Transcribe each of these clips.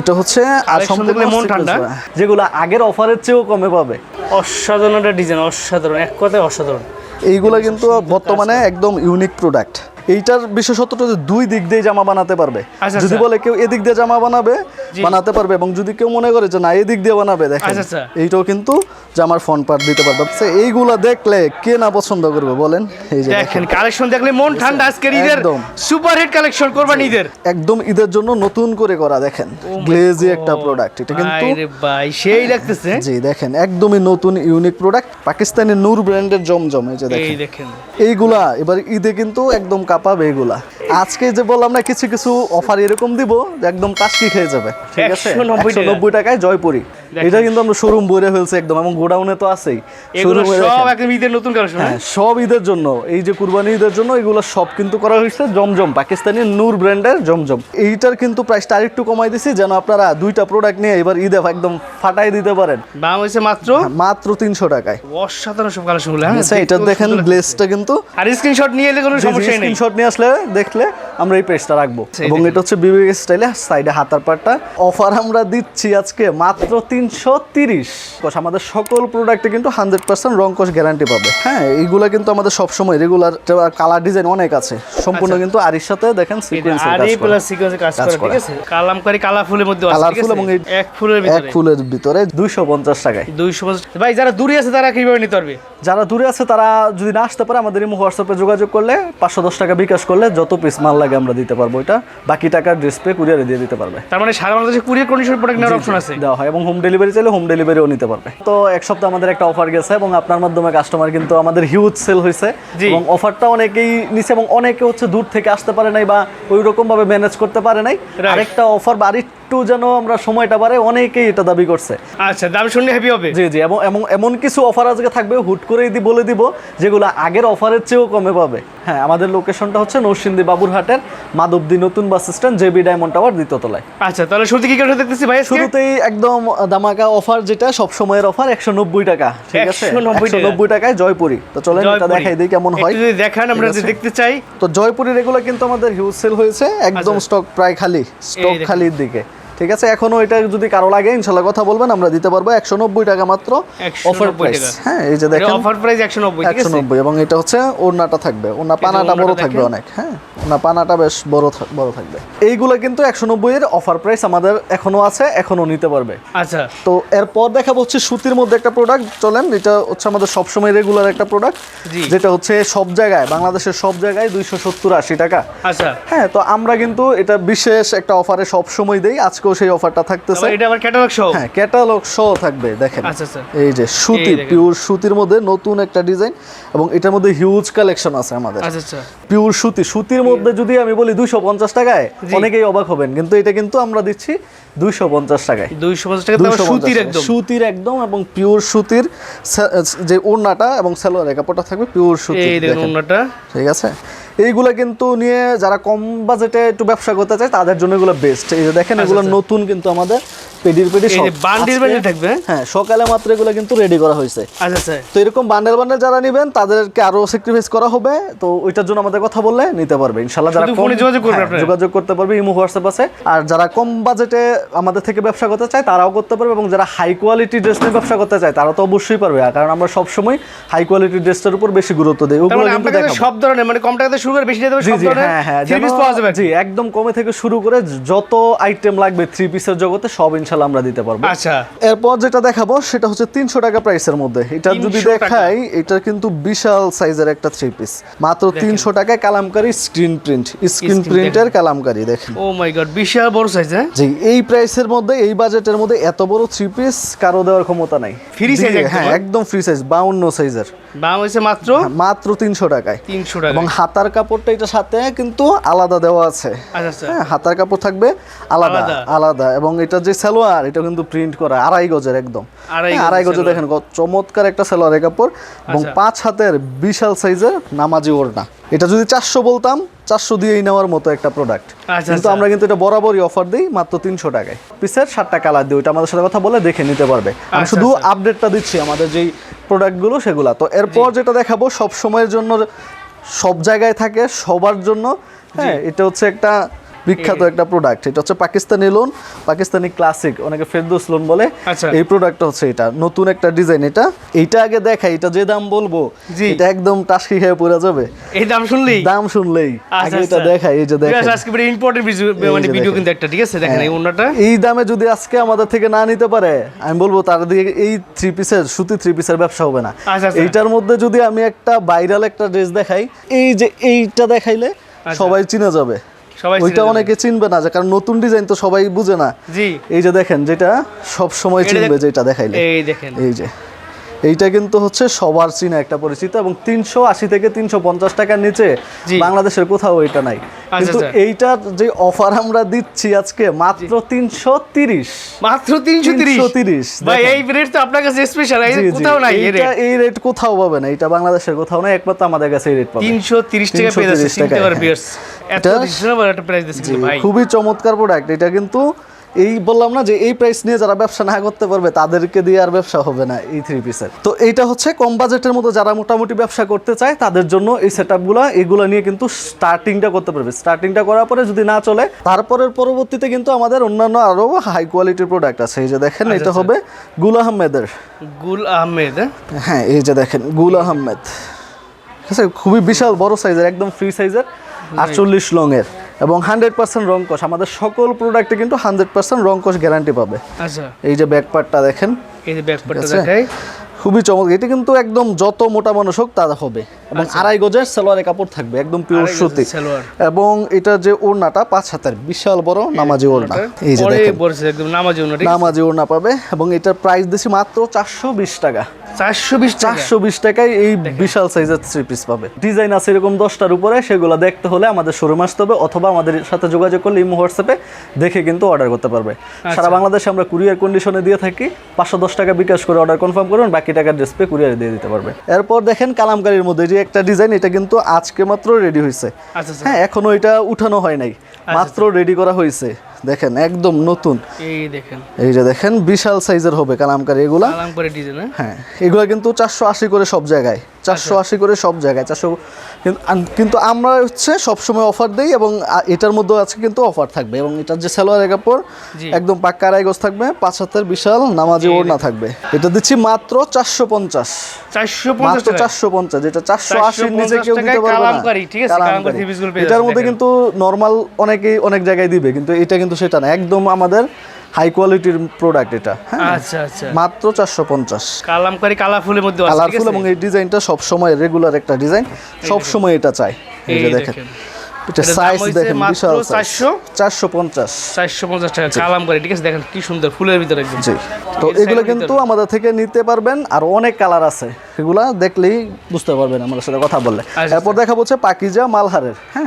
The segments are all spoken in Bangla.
এটা হচ্ছে আর সম্পূর্ণ দেখলে মন ঠান্ডা। যেগুলো আগের অফারের চেয়েও কমে পাবে। অসাধারণ একটা ডিজাইন অসাধারণ। এক কথায় অসাধারণ। এইগুলা কিন্তু বর্তমানে একদম ইউনিক প্রোডাক্ট এইটার বিশেষত্বটা হচ্ছে দুই দিক দিয়ে জামা বানাতে পারবে। আচ্ছা, যদি আচ্ছা। বলে কেউ এদিক দিয়ে জামা বানাবে বানাতে পারবে এবং যদি কেউ মনে করে যে না এদিক দিয়ে বানাবে দেখেন আচ্ছা। এইটাও কিন্তু জামার ফ্রন্ট পার্ট দিতে পারবে। এইগুলা দেখলে কে না পছন্দ করবে বলেন? এই যে দেখেন কালেকশন দেখলে মন ঠান্ডা আজকের ঈদের একদম। সুপার হিট কালেকশন করবেন ঈদের। একদম ঈদের জন্য নতুন করে করা দেখেন। গ্লেজি একটা প্রোডাক্ট এটা কিন্তু আরে ভাই সেই লাগতেছে। জি দেখেন একদমই নতুন ইউনিক প্রোডাক্ট পাকিস্তানি নূর ব্র্যান্ডের জমজম এই যে দেখেন। এইগুলা এবার ঈদে কিন্তু একদম কাঁপাবে এগুলা। আজকে যে বললাম না কিছু কিছু অফার এরকম দিব একদম টাস্কি খেয়ে যাবে। ঠিক আছে? 190 নব্বই টাকায় জয়পুরি। এটা কিন্তু আমরা শোরুম বইরে ফেলছে একদম এবং গোডাউনে তো আছেই। সব একদম ঈদের নতুন কালেকশন হ্যাঁ সব ঈদের জন্য এই যে কুরবানি ঈদের জন্য এগুলো সব কিন্তু করা হয়েছে জমজম পাকিস্তানি নূর ব্র্যান্ডের জমজম। এইটার কিন্তু প্রাইসটা আরেকটু কমাই দিছি যেন আপনারা দুইটা প্রোডাক্ট নিয়ে এবার ঈদে একদম ফাটাই দিতে পারেন। দাম হয়েছে মাত্র? মাত্র তিনশো টাকায়। অসাধারণ সব কালেকশনগুলো হ্যাঁ? আচ্ছা এটা দেখেন গ্লেসটা কিন্তু। আর স্ক্রিনশট নিয়ে এলে কোনো সমস্যাই নেই। স্ক্রিনশট নিয়ে আসলে দেখলে আমরা এই পেজটা রাখব। এবং এটা হচ্ছে বিবেক স্টাইলে সাইডে হাতার পাটটা। অফার আমরা দিচ্ছি আজকে মাত্র তিনশো তিরিশ। আমাদের সকল প্রোডাক্টে কিন্তু হান্ড্রেড পার্সেন্ট রং কোষ গ্যারান্টি পাবে। হ্যাঁ এইগুলা কিন্তু আমাদের সবসময় রেগুলার কালার ডিজাইন অনেক আছে। সম্পূর্ণ আচ্ছা। কিন্তু আরির সাথে দেখেন সিকোয়েন্স আর এই প্লাস সিকোয়েন্সে কাজ কাজ ঠিক আছে? কালামকারী কালা মধ্যে আছে ঠিক Colourful আছে? এবং এক ফুলের এক ফুলের ভিতরে দুইশো পঞ্চাশ টাকায়। 250 ভাই যারা দূরে আছে তারা কীভাবে নিতে পারবে? যারা দূরে আছে তারা যদি না আসতে পারে আমাদের হোয়াটসঅ্যাপে যোগাযোগ করলে পাঁচশো দশ টাকা বিকাশ করলে যত পিস মাল লাগে আমরা দিতে পারব এটা বাকি টাকা ডিসপ্লে কুরিয়ারে দিয়ে দিতে পারবে। তার মানে সারা বাংলাদেশে কুরিয়ার কন্ডিশন প্রোডাক্ট নেওয়ার অপশন আছে? দেওয়া হয় এবং হোম ডেলিভারি চাইলে হোম ডেলিভারিও নিতে পারবে। তো এক সপ্তাহ আমাদের একটা অফার গেছে এবং আপনার মাধ্যমে কাস্টমার কিন্তু আমাদের হিউজ সেল হয়েছে। এবং অফারটা অনেকেই নিছে এবং অনেকে হচ্ছে দূর থেকে আসতে পারে নাই বা ওই রকম ভাবে ম্যানেজ করতে পারে নাই। আরেকটা অফার বা আরেকটু যেন আমরা সময়টা বাড়ে অনেকেই এটা দাবি করছে। আচ্ছা দাম শুনলে হ্যাপি হবে? জি জি এবং এমন এমন কিছু অফার আজকে থাকবে হুট করেই দি বলে দিব যেগুলো আগের অফারের চেয়েও কমে পাবে। হ্যাঁ আমাদের লোকেশনটা হচ্ছে নরসিংদী বাবুরহাটের মাধবদী নতুন bus stand JB Diamond Tower দ্বিতীয়তলায় আচ্ছা তাহলে শুরুতে কি কালেকশন দেখতেছি ভাই শুরুতেই একদম দামাকা অফার যেটা সব সময়ের অফার একশো নব্বই টাকা ঠিক আছে? 190 নব্বই টাকায় জয়পুরি। তো চলেন এটা দেখাই দিই কেমন হয়। একটু যদি দেখান আমরা যদি দেখতে চাই। তো জয়পুরের এগুলো কিন্তু আমাদের হিউজ সেল হয়েছে একদম আচ্ছা। স্টক প্রায় খালি স্টক। খালির দিকে। ঠিক আছে? এখনও এটা যদি কারও লাগে ইনশাল্লাহ কথা বলবেন আমরা দিতে পারব একশো নব্বই টাকা মাত্র অফার প্রাইস হ্যাঁ এই যে দেখেন অফার প্রাইস 190 ঠিক একশো আছে নব্বই এবং এটা হচ্ছে ওড়নাটা থাকবে। ওড়না পানাটা বড় থাকবে অনেক হ্যাঁ? ওড়না পানাটা বেশ বড় বড় থাকবে। এইগুলো কিন্তু একশো নব্বই এর অফার প্রাইস আমাদের এখনও আছে এখনও নিতে পারবে। আচ্ছা। তো এরপর দেখাবো হচ্ছে সুতির মধ্যে একটা প্রোডাক্ট চলেন এটা হচ্ছে আমাদের সবসময় রেগুলার একটা প্রোডাক্ট। যেটা হচ্ছে সব জায়গায় বাংলাদেশের সব জায়গায় দুইশো সত্তর আশি টাকা। আচ্ছা। হ্যাঁ তো আমরা কিন্তু এটা বিশেষ একটা অফারে সব সময় দেই। আজকেও সেই অফারটা থাকতেছে। এটা আবার ক্যাটালগ সহ? হ্যাঁ ক্যাটালগ সহ থাকবে দেখেন। আচ্ছা, আচ্ছা। এই যে সুতি পিওর সুতির মধ্যে নতুন একটা ডিজাইন এবং এটার মধ্যে হিউজ কালেকশন আছে আমাদের। আচ্ছা আচ্ছা। পিওর সুতি সুতির মধ্যে যদি আমি বলি দুইশো পঞ্চাশ টাকায় অনেকেই অবাক হবেন কিন্তু এটা কিন্তু আমরা দিচ্ছি দুইশো পঞ্চাশ টাকায়। 250 টাকা 250 সুতির একদম। সুতির একদম এবং পিওর সুতির যে ওড়নাটা এবং সালোয়ারের কাপড়টা থাকবে পিওর সুতির এই দেখুন দেখেন। ওন্নাটা ঠিক আছে? এইগুলা কিন্তু নিয়ে যারা কম বাজেটে একটু ব্যবসা করতে চায় তাদের জন্য এগুলো বেস্ট এই যে দেখেন এগুলো আচ্ছা। নতুন কিন্তু আমাদের পেডির পেডি সব। বান্ডিল বান্ডিল থাকবে? হ্যাঁ সকালে মাত্র এগুলো কিন্তু রেডি করা হয়েছে। আচ্ছা আচ্ছা। তো এরকম বান্ডেল বান্ডেল যারা নেবেন তাদেরকে আরও স্যাক্রিফাইস করা হবে। তো ওইটার জন্য আমাদের কথা বললে নিতে পারবে। যারা ফোনে যোগাযোগ করবে হ্যাঁ, আপনারা? যোগাযোগ করতে পারবে ইমো হোয়াটসঅ্যাপ আছে। আর যারা কম বাজেটে আমাদের থেকে ব্যবসা করতে চায় তারাও করতে পারবে এবং যারা হাই কোয়ালিটি ড্রেস নিয়ে ব্যবসা করতে চায় তারা তো অবশ্যই পারবে। কারণ আমরা সবসময় হাই কোয়ালিটি ড্রেসটার উপর বেশি গুরুত্ব দিই। ওগুলো মানে কিন্তু দেখাবো। সব ধরনের মানে কম টাকাতে শুরু করে বেশি সব ধরনের হ্যাঁ হ্যাঁ জি একদম কমে থেকে শুরু করে যত আইটেম লাগবে থ্রি পিসের জগতে সব ইনশাল্লাহ আমরা দিতে পারব। আচ্ছা। এরপর যেটা দেখাবো সেটা হচ্ছে তিনশো টাকা প্রাইসের মধ্যে। এটা যদি দেখাই এটা কিন্তু বিশাল সাইজের একটা থ্রি পিস মাত্র তিনশো টাকায় কালামকারি স্ক্রিন প্রিন্ট স্ক্রিন প্রিন্টের কালামকারি দেখেন। ও মাই গড বিশাল বড় সাইজ হ্যাঁ? জি এই প্রাইসের মধ্যে এই বাজেটের মধ্যে এত বড় থ্রি পিস কারও দেওয়ার ক্ষমতা নাই। Size দিয়ে- একদম, হ্যাঁ হ্যাঁ? একদম ফ্রি সাইজ বাউন্ন সাইজের দাম হয়েছে মাত্র? মাত্র তিনশো টাকায়। 300 টাকা এবং হাতার কাপড়টা এটা সাথে কিন্তু আলাদা দেওয়া আছে। আচ্ছা আচ্ছা। হ্যাঁ হাতার কাপড় থাকবে আলাদা আলাদা। আলাদা। এবং এটা যে সালোয়ার এটা কিন্তু প্রিন্ট করা আড়াই গজের একদম। আড়াই হ্যাঁ, গজের গজে দেখেন চমৎকার একটা সালোয়ারের কাপড়। এবং আচ্ছা। পাঁচ হাতের বিশাল সাইজের নামাজি ওড়না। এটা যদি চারশো বলতাম চারশো দিয়েই নেওয়ার মতো একটা প্রোডাক্ট আচ্ছা, কিন্তু আচ্ছা। আমরা কিন্তু এটা বরাবরই অফার দিই মাত্র তিনশো টাকায়। পিসের সাতটা কালার দিই ওইটা আমাদের সাথে কথা বলে দেখে নিতে পারবে। আমি শুধু। আপডেটটা দিচ্ছি আমাদের যেই প্রোডাক্টগুলো সেগুলা। তো এরপর যেটা দেখাবো সব সময়ের জন্য সব জায়গায় থাকে সবার জন্য। হ্যাঁ এটা হচ্ছে একটা বিখ্যাত একটা প্রোডাক্ট এটা হচ্ছে পাকিস্তানি লোন পাকিস্তানি ক্লাসিক অনেকে ফেরদোস লোন বলে। আচ্ছা। এই প্রোডাক্টটা হচ্ছে এটা নতুন একটা ডিজাইন এটা। এইটা আগে দেখাই এটা যে দাম বলব এটা একদম টাসকি খেয়ে পড়ে যাবে। এই দাম শুনলেই? দাম শুনলেই। আচ্ছা, আগে এটা আচ্ছা। দেখাই এই যে দেখেন। আজকে ইম্পর্টেন্ট ভিডিও মানে ভিডিও কিন্তু একটা ঠিক আছে? দেখেন এই অন্যটা এই দামে যদি আজকে আমাদের থেকে না নিতে পারে আমি বলব তার দিকে এই থ্রি পিসের সুতি থ্রি পিসের ব্যবসা হবে না। এইটার মধ্যে যদি আমি একটা ভাইরাল একটা ড্রেস দেখাই এই যে এইটা দেখাইলে সবাই চিনে যাবে। ওইটা অনেকে চিনবে না যে কারণ নতুন ডিজাইন তো সবাই বুঝে না। জি। এই যে দেখেন যেটা সব সময় চিনবে যেটা দেখাইলে। এই দেখেন। এই যে। এইটা কিন্তু হচ্ছে সবার চিনা একটা পরিচিত এবং তিনশো আশি থেকে তিনশো পঞ্চাশ টাকার নিচে বাংলাদেশের কোথাও এটা নাই। কিন্তু আচ্ছা। এইটার যে অফার আমরা দিচ্ছি আজকে মাত্র তিনশো তিরিশ। মাত্র তিনশো তিরিশ? 330 ভাই এই রেট তো আপনার কাছে স্পেশাল। কোথাও নাই এই রেট এই রেট কোথাও পাবে না এটা বাংলাদেশের কোথাও নাই একমাত্র আমাদের কাছে এই রেট পাবে। তিনশো তিরিশ টাকা পেয়ে যাচ্ছে 330 চিনতে টাকায়, পারে। বিয়ার্স এত এটা- রিজনেবল একটা প্রাইস দিচ্ছে কিন্তু ভাই। খুবই চমৎকার প্রোডাক্ট এটা কিন্তু এই বললাম না যে এই প্রাইস নিয়ে যারা ব্যবসা না করতে পারবে তাদেরকে দিয়ে আর ব্যবসা হবে না এই থ্রি পিসের তো এইটা হচ্ছে কম বাজেটের মতো যারা মোটামুটি ব্যবসা করতে চায় তাদের জন্য এই সেট আপগুলো এগুলো নিয়ে কিন্তু স্টার্টিংটা করতে পারবে। স্টার্টিংটা করার পরে যদি না চলে তারপরের পরবর্তীতে কিন্তু আমাদের অন্যান্য আরও হাই কোয়ালিটির প্রোডাক্ট আছে। এই যে দেখেন আচ্ছা, এটা হবে গুল আহমেদের। গুল আহমেদ হ্যাঁ? হ্যাঁ এই যে দেখেন গুল আহমেদ। ঠিক আছে? খুবই বিশাল বড় সাইজের একদম ফ্রি সাইজের আটচল্লিশ লংয়ের এবং হান্ড্রেড পার্সেন্ট রং কষ আমাদের সকল প্রোডাক্টে কিন্তু হান্ড্রেড পার্সেন্ট রং কষ গ্যারান্টি পাবে। আচ্ছা। এই যে ব্যাক পার্টটা দেখেন। এই যে ব্যাকপার্টটা আছে? দেখাই। খুবই চমৎকার। এটা কিন্তু একদম যত মোটা মানুষ হোক তা হবে। এবং আড়াই গজের সালোয়ারের কাপড় থাকবে একদম পিওর সুতি। এবং এটা যে ওড়নাটা পাঁচ হাতের বিশাল বড় নামাজি ওড়না। এই যে দেখেন। নামাজি উন্নতি নামাজি ওড়না পাবে। এবং এটার প্রাইস দিছি মাত্র চারশো বিশ টাকা। চারশো বিশ টাকায় এই বিশাল সাইজের থ্রি পিস পাবে। ডিজাইন আছে এরকম দশটার উপরে সেগুলো দেখতে হলে আমাদের শোরুম আসতে হবে অথবা আমাদের সাথে যোগাযোগ করলে ইমো হোয়াটসঅ্যাপে দেখে কিন্তু অর্ডার করতে পারবে। সারা বাংলাদেশে আমরা কুরিয়ার কন্ডিশনে দিয়ে থাকি পাঁচশো দশ টাকা বিকাশ করে অর্ডার কনফার্ম করুন বাকি টাকা ড্রেস পে কুরিয়ারে দিয়ে দিতে পারবে। এরপর দেখেন কালামকারির মধ্যে যে একটা ডিজাইন এটা কিন্তু আজকে মাত্র রেডি হয়েছে আচ্ছা আচ্ছা। হ্যাঁ এখনও এটা উঠানো হয় নাই। মাত্র রেডি করা হয়েছে দেখেন একদম নতুন। এই দেখেন। এই যে দেখেন বিশাল সাইজের হবে কালামকারি এগুলা। কালামকারি ডিজাইন হ্যাঁ এগুলা কিন্তু চারশো আশি করে সব জায়গায়। চারশো আশি করে সব জায়গায় চারশো কিন্তু- আমরা হচ্ছে সবসময় অফার দিই এবং এটার মধ্যে আছে কিন্তু অফার থাকবে এবং এটার যে সালোয়ারের কাপড় একদম পাক্কা আড়াই গজ থাকবে পাঁচ হাতের বিশাল নামাজি ওড়না থাকবে। এটা দিচ্ছি মাত্র চারশো পঞ্চাশ। মাত্র চারশো পঞ্চাশ যেটা চারশো আশির নিচে কেউ দিতে পারবে না। এটার মধ্যে কিন্তু নর্মাল অনেকেই অনেক জায়গায় দিবে কিন্তু এটা কিন্তু সেটা না। একদম আমাদের হাই কোয়ালিটির প্রোডাক্ট এটা হ্যাঁ। আচ্ছা আচ্ছা। মাত্র চারশো পঞ্চাশ। কালামকারি মধ্যে কালারফুল এবং এই ডিজাইনটা সবসময় রেগুলার একটা ডিজাইন সবসময় এটা চাই। এই যে দেখেন। এটা সাইজ দেখেন বিশাল 400 চারশো পঞ্চাশ। চারশো পঞ্চাশ টাকা। ঠিক আছে? দেখেন কি সুন্দর ফুলের ভিতরে একদম। জি। তো এগুলো কিন্তু আমাদের থেকে নিতে পারবেন আর অনেক কালার আছে। এগুলা দেখলেই বুঝতে পারবেন সাথে কথা বললে। আচ্ছা। এরপর দেখা হচ্ছে পাকিজা মালহারের। হ্যাঁ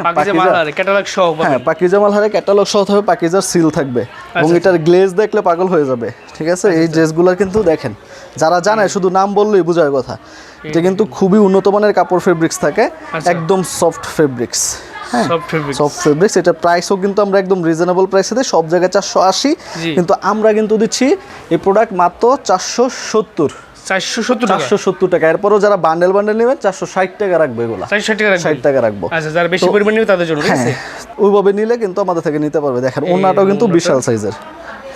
ক্যাটালগ সহ হ্যাঁ পাকিজা মালহারের ক্যাটালগ সহ পাকিজার সিল থাকবে। এবং আচ্ছা, এটার গ্লেজ দেখলে পাগল হয়ে যাবে ঠিক আছে? এই ড্রেসগুলো কিন্তু দেখেন যারা জানে শুধু নাম বললেই বোঝার কথা। এটা কিন্তু খুবই উন্নত মানের কাপড় ফেব্রিক্স থাকে আচ্ছা। একদম সফট ফেব্রিক্স হ্যাঁ সফট ফেব্রিক্স এটা প্রাইসও কিন্তু আমরা একদম রিজনেবল প্রাইসে দিই সব জায়গায় চারশো আশি। কিন্তু আমরা কিন্তু দিচ্ছি এই প্রোডাক্ট মাত্র চারশো সত্তর। চারশো সত্তর টাকা? এরপরও যারা বান্ডেল বান্ডেল নেবেন চারশো ষাট টাকা রাখব এগুলা। ষাট টাকা রাখব। আচ্ছা যারা বেশি পরিমাণ নেবে তাদের জন্য হ্যাঁ ওইভাবে নিলে কিন্তু আমাদের থেকে নিতে পারবে। দেখেন ওনাটাও কিন্তু বিশাল সাইজের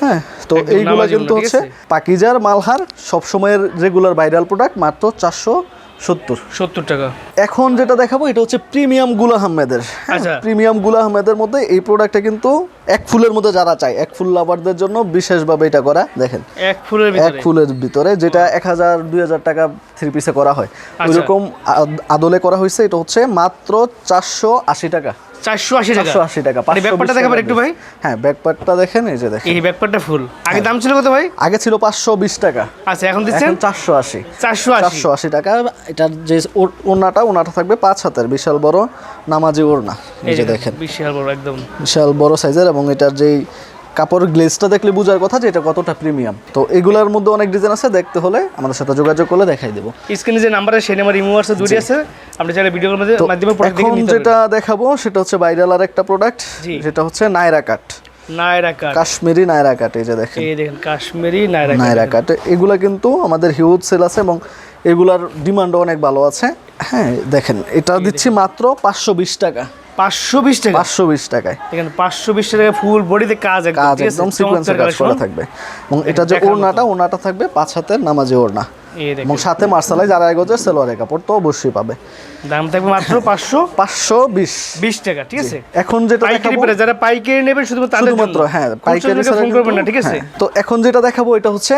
হ্যাঁ তো এইগুলো কিন্তু হচ্ছে পাকিজার মালহার সবসময়ের রেগুলার ভাইরাল প্রোডাক্ট মাত্র চারশো সত্তর। সত্তর টাকা। এখন যেটা দেখাবো এটা হচ্ছে প্রিমিয়ামগুলা আহমেদের। আচ্ছা। প্রিমিয়ামগুলা আহমেদের মধ্যে এই প্রোডাক্টটা কিন্তু এক ফুলের মধ্যে যারা চায় এক ফুল লাভারদের জন্য বিশেষভাবে এটা করা দেখেন। এক ফুলের এক ফুলের ভিতরে যেটা এক হাজার দুই হাজার টাকা থ্রি পিসে করা হয়। আচ্ছা। ওইরকম আদ- আদলে করা হয়েছে এটা হচ্ছে মাত্র চারশো আশি টাকা। চারশো আশি টাকা। আশি টাকা মানে 520 দেখাবেন একটু ভাই। হ্যাঁ ব্যাকপার্টটা দেখেন এই যে দেখেন। এই ব্যাপারটা ফুল। আগে দাম ছিল কত ভাই? আগে ছিল পাঁচশো বিশ টাকা। আচ্ছা এখন দিচ্ছেন? চারশো আশি। চারশো আশি। চারশো আশি টাকা। এটার যে ওড়নাটা ওড়নাটা থাকবে পাঁচ হাতের। বিশাল বড় নামাজি ওড়না। এই যে দেখেন। বিশাল বড় একদম। বিশাল বড় সাইজের এবং এটার যেই কাপড়ের গ্লেজটা দেখলে বোঝার কথা যে এটা কতটা প্রিমিয়াম তো এগুলোর মধ্যে অনেক ডিজাইন আছে দেখতে হলে আমাদের সাথে যোগাযোগ করলে দেখাই দেবো। স্ক্রিনে যে নাম্বারে সেই নাম্বার ইমো আছে দুটি আছে আপনি চাইলে ভিডিওর মধ্যে মাধ্যমে প্রোডাক্ট এখন যেটা দেখাবো সেটা হচ্ছে বাইরাল আর একটা প্রোডাক্ট যেটা হচ্ছে নায়রা কাট নায়রা কাট কাশ্মীরি নায়রা কাট এই যে দেখেন। এই দেখেন কাশ্মীরি নায়রা নায়রা কাট এগুলা কিন্তু আমাদের হিউজ সেল আছে এবং এগুলার ডিমান্ডও অনেক ভালো আছে। হ্যাঁ দেখেন এটা দিচ্ছি মাত্র পাঁচশো বিশ টাকা। পাঁচশো বিশ টাকা। পাঁচশো বিশ টাকায়। এখানে পাঁচশো বিশ টাকা ফুল বডিতে কাজ কাজ একদম সিকোয়েন্সের কাজ করা থাকবে। এবং এটা যে ওড়নাটা ওড়নাটা থাকবে পাঁচ হাতের নামাজি ওড়না। এবং সাথে মার্শালাই যারা গজের সেলোয়ারের কাপড় তো অবশ্যই পাবে। দাম থাকবে মাত্র পাঁচশো পাঁচশো বিশ। বিশ টাকা ঠিক আছে? এখন যেটা পাইকারি পেরে যারা পাইকারি নেবে শুধুমাত্র তাদের শুধুমাত্র হ্যাঁ পাইকারি ফোন করবেন না ঠিক আছে? হ্যাঁ, তো এখন যেটা দেখাবো এটা হচ্ছে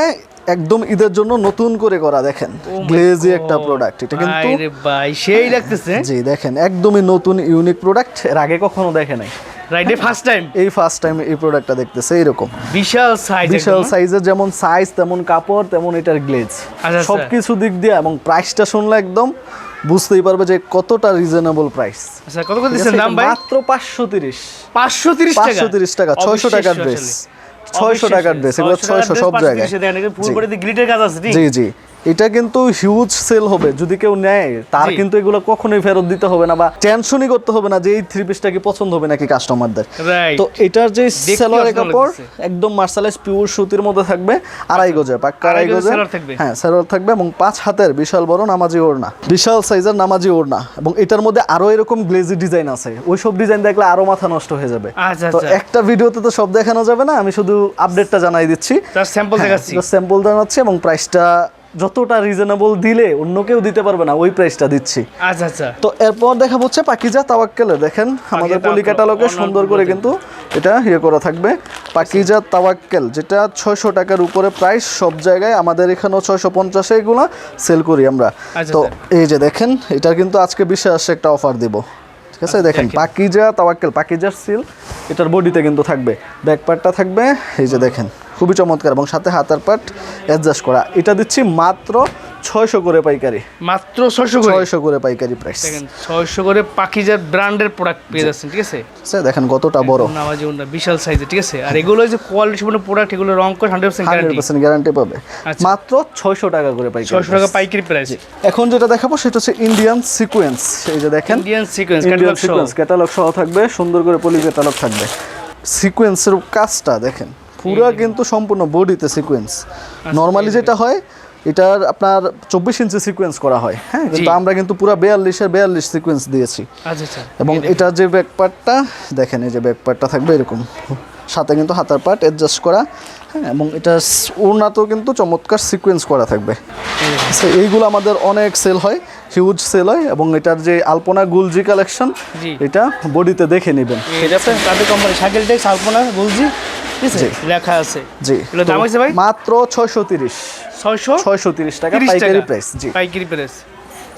একদম ঈদের জন্য নতুন করে করা দেখেন। Oh গ্লেজি একটা প্রোডাক্ট এটা কিন্তু আরে ভাই সেই লাগতেছে। জি দেখেন একদমই নতুন ইউনিক প্রোডাক্টের আগে কখনো দেখে নাই। রাইডে ফার্স্ট টাইম এই ফার্স্ট টাইম এই প্রোডাক্টটা দেখতেছে এরকম বিশাল সাইজ বিশাল সাইজের যেমন সাইজ তেমন কাপড় তেমন এটার গ্লেজ আচ্ছা। সবকিছু দিক দিয়ে এবং প্রাইসটা শুনলে একদম বুঝতেই পারবে যে কতটা রিজনেবল প্রাইস আচ্ছা কত কত দাম ভাই? মাত্র পাঁচশো তিরিশ। পাঁচশো তিরিশ টাকা? পাঁচশো তিরিশ টাকা ছয়শো টাকার ড্রেস ছয়শো টাকার ড্রেস এগুলো ছয়শো সব জায়গায়। বডিতে গ্লিটের কাজ আছে জি জি। এটা কিন্তু হিউজ সেল হবে যদি কেউ নেয় তার কিন্তু এগুলো কখনোই ফেরত দিতে হবে না বা টেনশনই করতে হবে না যে এই থ্রি পিসটা কি পছন্দ হবে নাকি কাস্টমারদের তো এটার যে সেলোয়ারের কাপড় একদম মার্শালাইজ পিওর সুতির মধ্যে থাকবে আড়াই গজে পাক্কা আড়াই গজে। হ্যাঁ সেলোয়ার থাকবে এবং পাঁচ হাতের বিশাল বড় নামাজি ওড়না বিশাল সাইজের নামাজি ওড়না এবং এটার মধ্যে আরও এরকম গ্লেজি ডিজাইন আছে। ওই সব ডিজাইন দেখলে আরও মাথা নষ্ট হয়ে যাবে। আচ্ছা তো আচ্ছা। একটা ভিডিওতে তো সব দেখানো যাবে না আমি শুধু আপডেটটা জানাই দিচ্ছি। স্যাম্পল দেখাচ্ছি। স্যাম্পল জানাচ্ছি এবং প্রাইসটা যতটা রিজনেবল দিলে অন্য কেউ দিতে পারবে না ওই প্রাইসটা দিচ্ছি। আচ্ছা আচ্ছা। তো এরপর দেখা হচ্ছে পাকিজা তাওয়াক্কেলে। দেখেন আমাদের পলি ক্যাটালগে সুন্দর করে কিন্তু এটা ইয়ে করা থাকবে। পাকিজা তাওয়াক্কেল যেটা ছয়শো টাকার উপরে প্রাইস সব জায়গায় আমাদের এখানেও ছয়শো পঞ্চাশে এগুলো সেল করি আমরা। আচ্ছা, তো এই যে দেখেন এটার কিন্তু আজকে বিশেষ একটা অফার দিব। ঠিক আছে দেখেন দেখেন। পাকিজা তাওয়াক্কেল পাকিজার সিল এটার বডিতে কিন্তু থাকবে। ব্যাক পার্টটা থাকবে এই যে দেখেন। খুবই চমৎকার এবং সাথে হাতার পার্ট অ্যাডজাস্ট করা। এটা দিচ্ছি মাত্র ছয়শো করে পাইকারি। মাত্র ছয়শো ছয়শো করে পাইকারি প্রাইস ছয়শো করে পাখিজার ব্র্যান্ডের প্রোডাক্ট পেয়ে যাচ্ছেন ঠিক আছে? আচ্ছা, দেখেন কতটা বড়। নামাজি ওনা বিশাল সাইজে ঠিক আছে? আর এগুলো যে কোয়ালিটি সম্পূর্ণ প্রোডাক্ট এগুলো রং করে hundred percent hundred guarantee percent guarantee পাবে। আচ্ছা। মাত্র ছয়শো টাকা করে পাইকারি ছয়শো টাকা পাইকারি প্রাইস এখন যেটা দেখাবো সেটা হচ্ছে ইন্ডিয়ান সিকোয়েন্স এই যে দেখেন Indian sequence Indian sequence catalogue সহ থাকবে সুন্দর করে পলি ক্যাটালগ থাকবে সিকোয়েন্সের কাজটা দেখেন। পুরো কিন্তু সম্পূর্ণ বডিতে সিকোয়েন্স আচ্ছা, নর্মালি যেটা হয় এটার আপনার চব্বিশ ইঞ্চি সিকোয়েন্স করা হয় হ্যাঁ? কিন্তু আমরা কিন্তু পুরো বেয়াল্লিশের বেয়াল্লিশ সিকোয়েন্স দিয়েছি। আচ্ছা আচ্ছা। এবং এটার যে ব্যাক পার্টটা দেখেন এই যে ব্যাক পার্টটা থাকবে এরকম। সাথে কিন্তু হাতার পার্ট অ্যাডজাস্ট করা হ্যাঁ? এবং এটা ওড়নাতেও কিন্তু চমৎকার সিকোয়েন্স করা থাকবে। So, এইগুলো আমাদের অনেক সেল হয় হিউজ সেল হয় এবং এটার যে আলপনা গুলজি কালেকশন এটা বডিতে দেখে নেবেন। এটা তাদের কোম্পানি শাকিল টেক্স আলপনা বলছি ঠিক আছে? লেখা আছে। জি। দাম ভাই? মাত্র টাকা পাইকারি প্রাইস জি। পাইকারি প্রাইস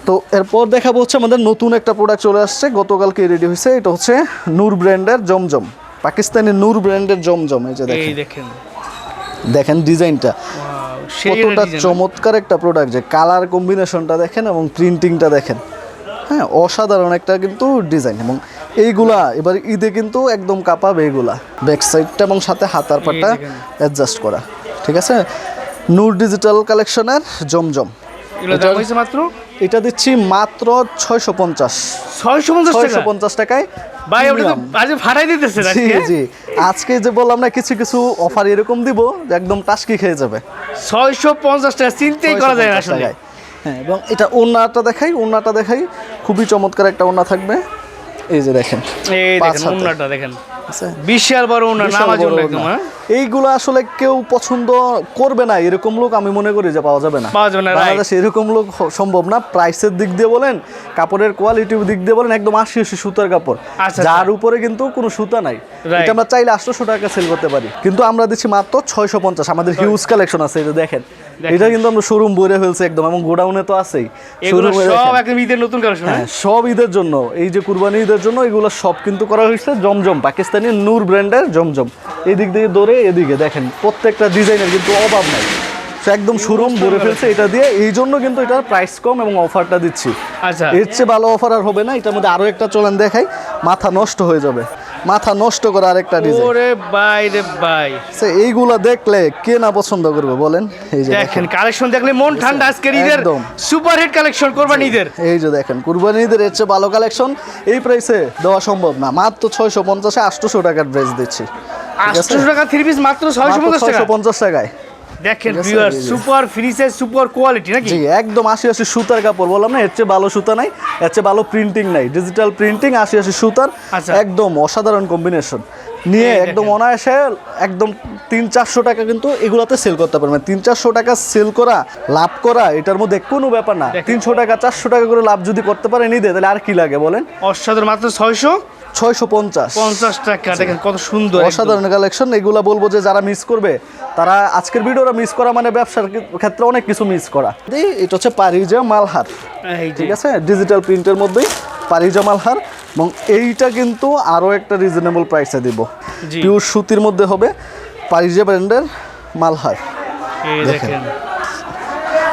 তো এরপর দেখাবো হচ্ছে আমাদের নতুন একটা প্রোডাক্ট চলে আসছে। গতকালকে রেডি হয়েছে। এটা হচ্ছে নূর ব্র্যান্ডের জমজম। পাকিস্তানি নূর ব্র্যান্ডের জমজম এই যে দেখেন। দেখেন। ডিজাইনটা। কতটা চমৎকার একটা প্রোডাক্ট যে কালার কম্বিনেশনটা দেখেন এবং প্রিন্টিংটা দেখেন। হ্যাঁ অসাধারণ একটা কিন্তু ডিজাইন এবং এইগুলা এবার ঈদে কিন্তু একদম কাঁপাবে এইগুলা ব্যাক সাইডটা এবং সাথে হাতার পাটা অ্যাডজাস্ট করা ঠিক আছে? নূর ডিজিটাল কালেকশনের জমজম। মাত্র? এটা দিচ্ছি মাত্র ছয়শো পঞ্চাশ। ছয়শো পঞ্চাশ টাকায় ভাই ভাড়াই দিতেছে জি জি। আজকে যে বললাম না কিছু কিছু অফার এরকম দিব একদম টাস্কি খেয়ে যাবে। ছয়শো পঞ্চাশ টাকা চিন্তাই করা যায় না 650 আসলে। হ্যাঁ এবং এটা ওড়নাটা দেখাই ওড়নাটা দেখাই খুবই চমৎকার একটা ওড়না থাকবে। এই যে দেখেন এই দেখেন মুন্নাটা দেখেন? বিশাল বড় নামাজ একদম হ্যাঁ? এইগুলো আসলে কেউ পছন্দ করবে না এরকম লোক আমি মনে করি যে পাওয়া যাবে না। পাওয়া যাবে না, বাংলাদেশে এরকম লোক সম্ভব না। প্রাইসের দিক দিয়ে বলেন কাপড়ের কোয়ালিটির দিক দিয়ে বলেন একদম আশি আশি সুতার কাপড়। আচ্ছা, যার উপরে কিন্তু কোনো সুতা নাই। এটা আমরা চাইলে আটশোশো টাকা সেল করতে পারি। কিন্তু আমরা দিচ্ছি মাত্র ছয়শো পঞ্চাশ। আমাদের হিউজ কালেকশন আছে এটা দেখেন। এটা কিন্তু আমরা শোরুম বইরে ফেলছি একদম এবং গোডাউনে তো আছেই। সব একদম ঈদের নতুন কালেকশন হ্যাঁ সব ঈদের জন্য। এই যে কুরবানি ঈদের জন্য এগুলো সব কিন্তু করা হয়েছে জমজম পাকিস্তানি নূর ব্র্যান্ডের জমজম। এদিক দিয়ে দৌড়ে এদিকে দেখেন প্রত্যেকটা ডিজাইনের কিন্তু অভাব নাই। একদম শোরুম ভরে ফেলছে এটা দিয়ে। এই জন্য কিন্তু এটার প্রাইস কম এবং অফারটা দিচ্ছি। আচ্ছা। এর চেয়ে ভালো অফার আর হবে না এটার মধ্যে আরও একটা চলেন দেখাই মাথা নষ্ট হয়ে যাবে। মাথা নষ্ট করা আরেকটা ডিজাইন ওরে ভাই রে ভাই এইগুলা দেখলে কে না পছন্দ করবে বলেন? এই যে দেখেন কালেকশন দেখলে মন ঠান্ডা আজকের ঈদের একদম। সুপার হিট কালেকশন করবেন ঈদের। এই যে দেখেন কুরবানি ঈদের এর চেয়ে ভালো কালেকশন এই প্রাইসে দেওয়া সম্ভব না। মাত্র ছয়শো পঞ্চাশে আটশোশো টাকার ড্রেস দিচ্ছি। ঠিক আছে? আটশো টাকা থ্রি পিস মাত্র ছয়শো পঞ্চাশ টাকা। ছয়শো পঞ্চাশ টাকায়। দেখেন viewer super size super quality নাকি? জি একদম আশি আশি সুতার কাপড় বললাম না এর চেয়ে ভালো সুতা নাই এর চেয়ে ভালো প্রিন্টিং নাই ডিজিটাল প্রিন্টিং আশি আশি সুতার আচ্ছা। একদম অসাধারণ কম্বিনেশন নিয়ে একদম অনায়াসে একদম তিন চারশো টাকা কিন্তু এগুলাতে সেল করতে পারবেন। তিন চারশো টাকা সেল করা লাভ করা এটার মধ্যে কোনো ব্যাপার না। তিনশো টাকা চারশো টাকা করে লাভ যদি করতে পারে নিদে তাহলে আর কি লাগে বলেন? অসাধারণ মাত্র ছয়শো? ছয়শো পঞ্চাশ। পঞ্চাশ টাকা দেখেন কত সুন্দর অসাধারণ কালেকশন এগুলা বলব যে যারা মিস করবে তারা আজকের ভিডিওটা মিস করা মানে ব্যবসার ক্ষেত্রে অনেক কিছু মিস করা। এটা হচ্ছে পারিজা মালহার ঠিক আছে? ডিজিটাল প্রিন্টের মধ্যেই পারিজা মালহার এবং এইটা কিন্তু আরও একটা রিজনেবল প্রাইসে দিব। পিওর সুতির মধ্যে হবে পারিজা ব্র্যান্ডের মালহার। দেখেন। দেখেন।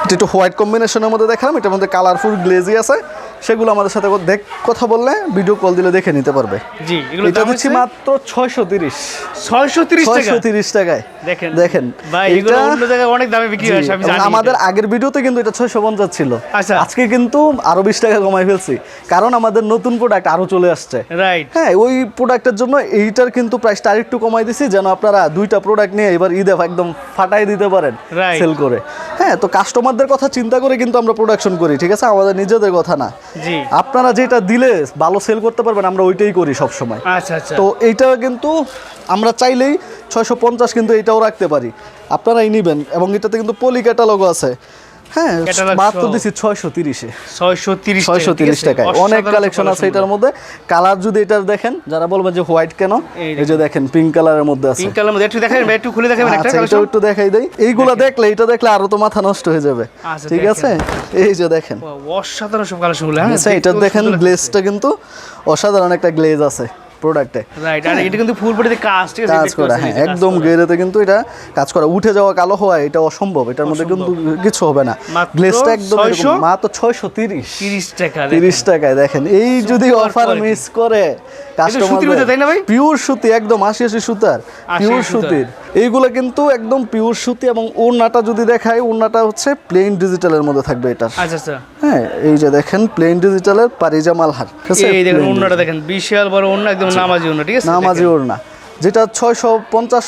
এটা একটু হোয়াইট কম্বিনেশনের মধ্যে দেখালাম এটার মধ্যে কালারফুল গ্লেজি আছে। সেগুলো আমাদের সাথে দেখ কথা বললে ভিডিও কল দিলে দেখে নিতে পারবে। জি এগুলো এটা দাম দিচ্ছি হচ্ছে মাত্র ছয়শো তিরিশ। ছয়শো তিরিশ টাকা? ছয়শো তিরিশ টাকায়। দেখেন। দেখেন ভাই এগুলো এটা- অন্য জায়গায় অনেক দামে বিক্রি হয় আমি জানি। আমাদের আগের ভিডিওতে কিন্তু এটা ছয়শো পঞ্চাশ ছিল। আচ্ছা। আজকে কিন্তু আরও বিশ টাকা কমাই ফেলছি। কারণ আমাদের নতুন প্রোডাক্ট আরও চলে আসছে। রাইট হ্যাঁ ওই প্রোডাক্টের জন্য এইটার কিন্তু প্রাইসটা আরেকটু কমাই দিছি যেন আপনারা দুইটা প্রোডাক্ট নিয়ে এবার ঈদে একদম ফাটাই দিতে পারেন. সেল করে। হ্যাঁ তো কাস্টমারদের কথা চিন্তা করে কিন্তু আমরা প্রোডাকশন করি ঠিক আছে? আমাদের নিজেদের কথা না। আপনারা যেটা দিলে ভালো সেল করতে পারবেন আমরা ওইটাই করি সব সময় আচ্ছা আচ্ছা। তো এইটা কিন্তু আমরা চাইলেই ছয়শো পঞ্চাশ কিন্তু এটাও রাখতে পারি। আপনারাই নেবেন এবং এটাতে কিন্তু পলি ক্যাটালগও আছে। হ্যাঁ মাত্র। ছয়শো তিরিশে। ছয়শো তিরিশ ছয়শো তিরিশ টাকায়। অনেক কালেকশন আছে এটার মধ্যে। কালার যদি এটার দেখেন যারা বলবেন যে হোয়াইট কেন? এই যে দেখেন পিঙ্ক কালারের মধ্যে আছে। পিঙ্ক কালার মধ্যে। একটু দেখাবেন একটু খুলে দেখাবেন একটা আচ্ছা কালেকশন একটু দেখাই দেই। এইগুলা দেখলে এটা দেখলে আরও তো মাথা নষ্ট হয়ে যাবে। আচ্ছা, ঠিক আছে? এই যে দেখেন। অসাধারণ সব হ্যাঁ? আচ্ছা এটা দেখেন গ্লেজটা কিন্তু অসাধারণ একটা গ্লেজ আছে। প্রোডাক্টে রাইট আর এটা কিন্তু ফুল বডিতে কাজ ঠিক আছে কাজ করা হ্যাঁ একদম। কিন্তু এটা কাজ করা। উঠে যাওয়া কালো হওয়া এটা অসম্ভব এটার মধ্যে কিন্তু কিছু হবে না। গ্লেজটা একদম 600? মাত্র ছয়শো তিরিশ। 30 টাকা তিরিশ টাকায় দেখেন। এই যদি অফার মিস করে সুতির তাই না ভাই? পিওর সুতি একদম আশি আশি সুতার আশি পিওর সুতির। এইগুলো কিন্তু একদম পিওর সুতি এবং ওড়নাটা যদি দেখায় ওড়নাটা হচ্ছে প্লেন ডিজিটালের মধ্যে থাকবে এটা। আচ্ছা আচ্ছা। হ্যাঁ এই যে দেখেন প্লেন ডিজিটালের পারিজা মালহার ঠিক এই দেখেন অন্যটা দেখেন বিশাল বড় অন্য একদম নামাজি অন্য ঠিক আছে? নামাজি ওড়না যেটা ছয়শো পঞ্চাশ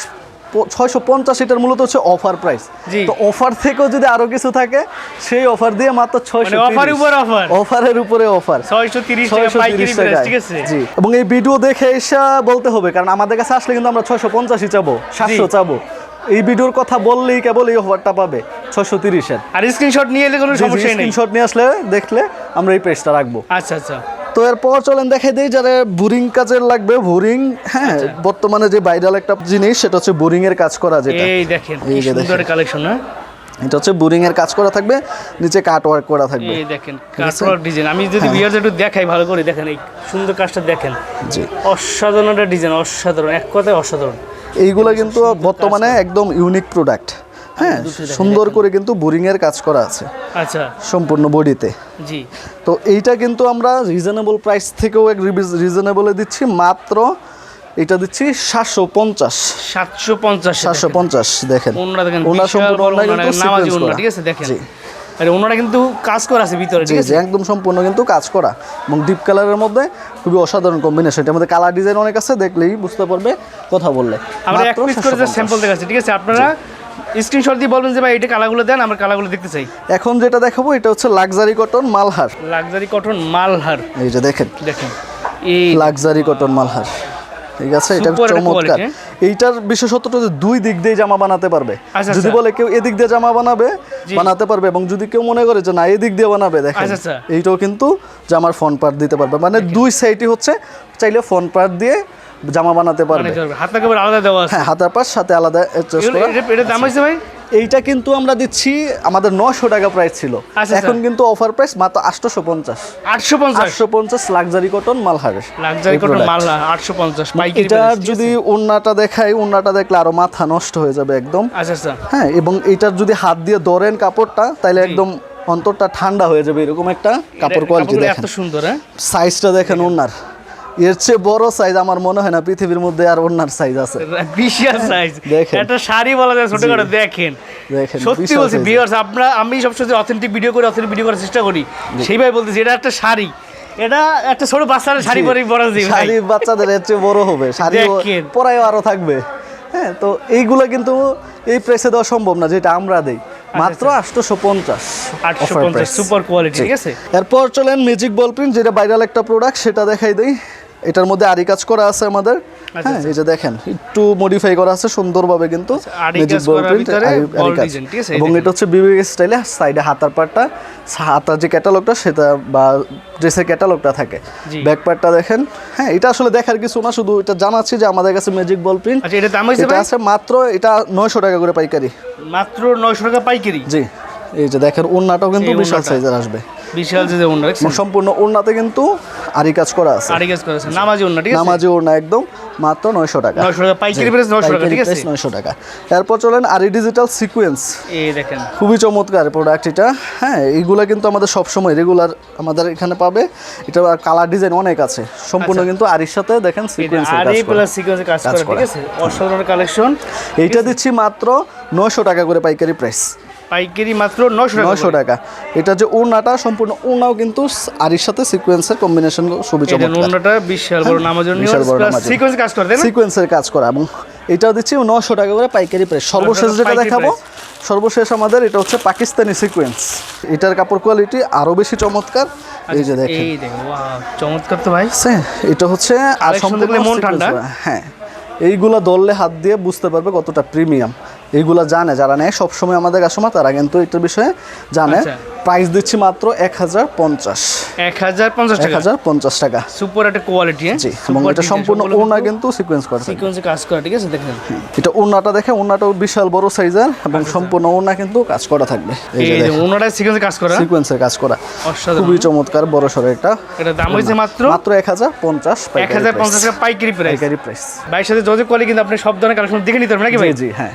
ছয়শো পঞ্চাশ এটার মূলত হচ্ছে অফার প্রাইস তো অফার থেকেও যদি আরও কিছু থাকে সেই অফার দিয়ে মাত্র ছয়শো মানে offer উপর offer? অফারের উপরে অফার ছয়শো তিরিশ টাকা পাইকারি প্রাইস ঠিক আছে? জি। এবং এই ভিডিও দেখে এসে বলতে হবে কারণ আমাদের কাছে আসলে কিন্তু আমরা ছয়শো পঞ্চাশই চাবো সাতশো চাবো। এই ভিডিওর কথা বললেই কেবল এই অফারটা পাবে ছয়শো তিরিশের। আর স্ক্রিনশট নিয়ে এলে কোনো সমস্যাই নেই। স্ক্রিনশট নিয়ে আসলে দেখলে আমরা এই প্রাইসটা রাখব। আচ্ছা আচ্ছা। তো এরপর চলেন দেখাই দিই যারা বোরিং কাজের লাগবে বোরিং হ্যাঁ আচ্ছা। বর্তমানে যে ভাইরাল একটা জিনিস সেটা হচ্ছে বোরিং এর কাজ করা যেটা। এই দেখেন এই যে সুন্দর। কালেকশন হ্যাঁ? এটা হচ্ছে বোরিং এর কাজ করা থাকবে নিচে কাট ওয়ার্ক করা থাকবে। এই দেখেন কাটওয়ার্ক ডিজাইন আমি যদি ভিউয়ার্স একটু দেখাই ভালো করে দেখেন এই সুন্দর কাজটা দেখেন। জি। অসাধারণ একটা ডিজাইন অসাধারণ এক কথায় অসাধারণ। এইগুলো কিন্তু বর্তমানে একদম ইউনিক প্রোডাক্ট হ্যাঁ সুন্দর করে কিন্তু বোরিং এর কাজ করা আছে। আচ্ছা। সম্পূর্ণ বডিতে। জি। তো এইটা কিন্তু আমরা রিজনেবল প্রাইস থেকেও এক রিজনেবলে দিচ্ছি মাত্র এটা দিচ্ছি সাতশো পঞ্চাশ। সাতশো পঞ্চাশ সাতশো পঞ্চাশ দেখেন। ওনারা দেখেন ওনার সম্পূর্ণ ওনার ওনারা নামাজি ওনারা ঠিক আছে দেখেন। জি। আরে ওনারা কিন্তু কাজ করা আছে ভিতরে ঠিক আছে? একদম সম্পূর্ণ কিন্তু কাজ করা। এবং ডিপ কালারের মধ্যে খুবই অসাধারণ কম্বিনেশন এটার মধ্যে কালার ডিজাইন অনেক আছে দেখলেই বুঝতে পারবে কথা বললে। আমরা এক পিস করে 750 স্যাম্পল দেখাচ্ছি ঠিক আছে? আপনারা স্ক্রিনশট দিয়ে বলবেন যে ভাই এটা কালারগুলো দেন আমরা কালারগুলো দেখতে চাই। এখন যেটা দেখাবো এটা হচ্ছে luxury cotton Malhar. Luxury cotton Malhar. এই যে দেখেন। দেখেন। এই লাক্সারি কটন মালহার। ঠিক আছে? এটা চমৎকার। এইটার বিশেষত্বটা যে দুই দিক দিয়ে জামা বানাতে পারবে। আচ্ছা, যদি আচ্ছা। বলে কেউ এদিক দিয়ে জামা বানাবে বানাতে পারবে এবং যদি কেউ মনে করে যে না এদিক দিয়ে বানাবে দেখেন। আচ্ছা। এইটাও কিন্তু জামার ফ্রন্ট পার্ট দিতে পারবে। মানে দুই সাইডই হচ্ছে চাইলে ফ্রন্ট পার্ট দিয়ে জামা বানাতে পারবে। হাত আলাদা দেওয়া আছে। হ্যাঁ হাতার পাশ সাথে আলাদা। এটা- দাম হয়েছে ভাই? এইটা কিন্তু আমরা দিচ্ছি আমাদের নশো টাকা প্রাইস ছিল। আচ্ছা, এখন কিন্তু অফার প্রাইস মাত্র আটশোশো পঞ্চাশ আটশো পঞ্চাশ আটশো পঞ্চাশ লাক্সারি কটন মালহারের লাক্সারি কটন আটশো পঞ্চাশ এটার? যদি ওন্নাটা দেখাই ওন্নাটা দেখলে আরও মাথা নষ্ট হয়ে যাবে একদম। আচ্ছা আচ্ছা। হ্যাঁ এবং এটার যদি হাত দিয়ে ধরেন কাপড়টা তাহলে একদম অন্তরটা ঠান্ডা হয়ে যাবে এরকম একটা কাপড় কোয়ালিটি দেখেন এত সুন্দর হ্যাঁ? সাইজটা দেখেন ওনার এর চেয়ে বড় সাইজ আমার মনে হয় না পৃথিবীর মধ্যে আর ওনার সাইজ আছে। বিশাল সাইজ দেখেন। একটা শাড়ি বলা যায় ছোট করে দেখেন। দেখেন, সত্যি বলছি ভিউয়ার্স আমরা আমি সবসময় অথেন্টিক ভিডিও করে অথেন্টিক ভিডিও করার চেষ্টা করি। সেইভাবে বলতেছি এটা একটা শাড়ি। এটা একটা ছোট বাচ্চারা শাড়ি পরে যায় শাড়ি বাচ্চাদের এর চেয়ে বড় হবে। শাড়ি। পরায়ও আরও থাকবে। হ্যাঁ তো এইগুলা কিন্তু এই প্রাইসে দেওয়া সম্ভব না যেটা আমরা দেই। মাত্র আটশোশো পঞ্চাশ আটশো পঞ্চাশ সুপার কোয়ালিটি ঠিক আছে? এরপর চলেন ম্যাজিক বল প্রিন্ট যেটা ভাইরাল একটা প্রোডাক্ট সেটা দেখাই দেই। এটার মধ্যে আরি কাজ করা আছে আমাদের। হ্যাঁ এই যে দেখেন একটু মডিফাই করা আছে সুন্দরভাবে কিন্তু আছে? এবং এটা হচ্ছে বিবিএ স্টাইলে সাইডে হাতার পাটটা হাতার যে ক্যাটালগটা সেটা বা ড্রেসের ক্যাটালগটা থাকে। ব্যাক পার্টটা দেখেন। হ্যাঁ এটা আসলে দেখার কিছু না শুধু এটা জানাচ্ছি যে আমাদের কাছে ম্যাজিক বল প্রিন্ট আচ্ছা এটা দাম আছে মাত্র এটা নয়শো টাকা করে পাইকারি। মাত্র নয়শো টাকা পাইকারি? জি। এই যে দেখেন ওড়নাটাও কিন্তু বিশাল সাইজের আসবে। বিশাল সম্পূর্ণ ওড়নাতে কিন্তু আরি কাজ করা আছে। আড়ি কাজ করেছে নামাজি ওন্না ঠিক আছে? নামাজি ওড়না একদম মাত্র নয়শো টাকা। নয়শো টাকা পাইকারি প্রাইস নয়শো টাকা ঠিক আছে? নয়শো টাকা। এরপর চলেন আরি ডিজিটাল সিকুয়েন্স এই দেখেন। খুবই চমৎকার প্রোডাক্ট এটা। হ্যাঁ কিন্তু আমাদের সবসময় রেগুলার আমাদের এখানে পাবে। এটা কালার ডিজাইন অনেক আছে। সম্পূর্ণ কিন্তু আরির সাথে দেখেন সিকুয়েন্স আর প্লাস সিকোয়েন্সে কাজ কাজ ঠিক আছে? অসাধারণ কালেকশন এইটা দিচ্ছি মাত্র নয়শো টাকা করে পাইকারি প্রাইস পাইকারি মাত্র নয়শো টাকা নয়শো টাকা। এটা যে ওড়নাটা সম্পূর্ণ ওড়নাও কিন্তু আরির সাথে সিকুয়েন্সের কম্বিনেশন খুবই এই চমৎকার। বিশাল বড় নামাজি ওন্না বিশাল বড় প্লাস নামাজি। সিকোয়েন্স কাজ করে সিকোয়েন্সের কাজ করা এবং এটাও দিচ্ছি নশো টাকা করে পাইকারি প্রাইস সর্বশেষ যেটা দেখাবো সর্বশেষ আমাদের এটা হচ্ছে পাকিস্তানি সিকোয়েন্স এটার কাপড় কোয়ালিটি আরও বেশি চমৎকার। এই যে দেখেন। চমৎকার তো ভাই? এটা হচ্ছে আর সম্পূর্ণ মন ঠান্ডা। হ্যাঁ এইগুলা ধরলে হাত দিয়ে বুঝতে পারবে কতটা প্রিমিয়াম এইগুলা জানে যারা নেয় সবসময় আমাদের কাস্টমার তারা কিন্তু এটার বিষয়ে জানে। আচ্ছা। প্রাইস দিচ্ছি মাত্র এক হাজার পঞ্চাশ। এক হাজার পঞ্চাশ এক টাকা হাজার পঞ্চাশ টাকা। সুপার একটা কোয়ালিটি হ্যাঁ? জি এবং এটা সম্পূর্ণ ওড়না কিন্তু সিকোয়েন্স করা। সিকোয়েন্সে কাজ করা ঠিক আছে? দেখেন। এটা ওড়নাটা দেখে ওড়নাটাও বিশাল বড় সাইজের এবং সম্পূর্ণ ওড়না কিন্তু কাজ করা থাকবে। এই যে ওনাটা সিকোয়েন্সে কাজ করা? সিকোয়েন্সের কাজ করা। অসাধারণ। খুবই চমৎকার বড় সড়ো এটা এটা দাম হয়েছে মাত্র? মাত্র এক হাজার পঞ্চাশ এক হাজার পঞ্চাশ টাকা পাইকারি প্রাইস পাইকারি প্রাইস ভাইয়ের সাথে যোগাযোগ করলে কিন্তু আপনি সব ধরনের কালেকশন দেখে নিতে পারবেন নাকি ভাই? জি হ্যাঁ।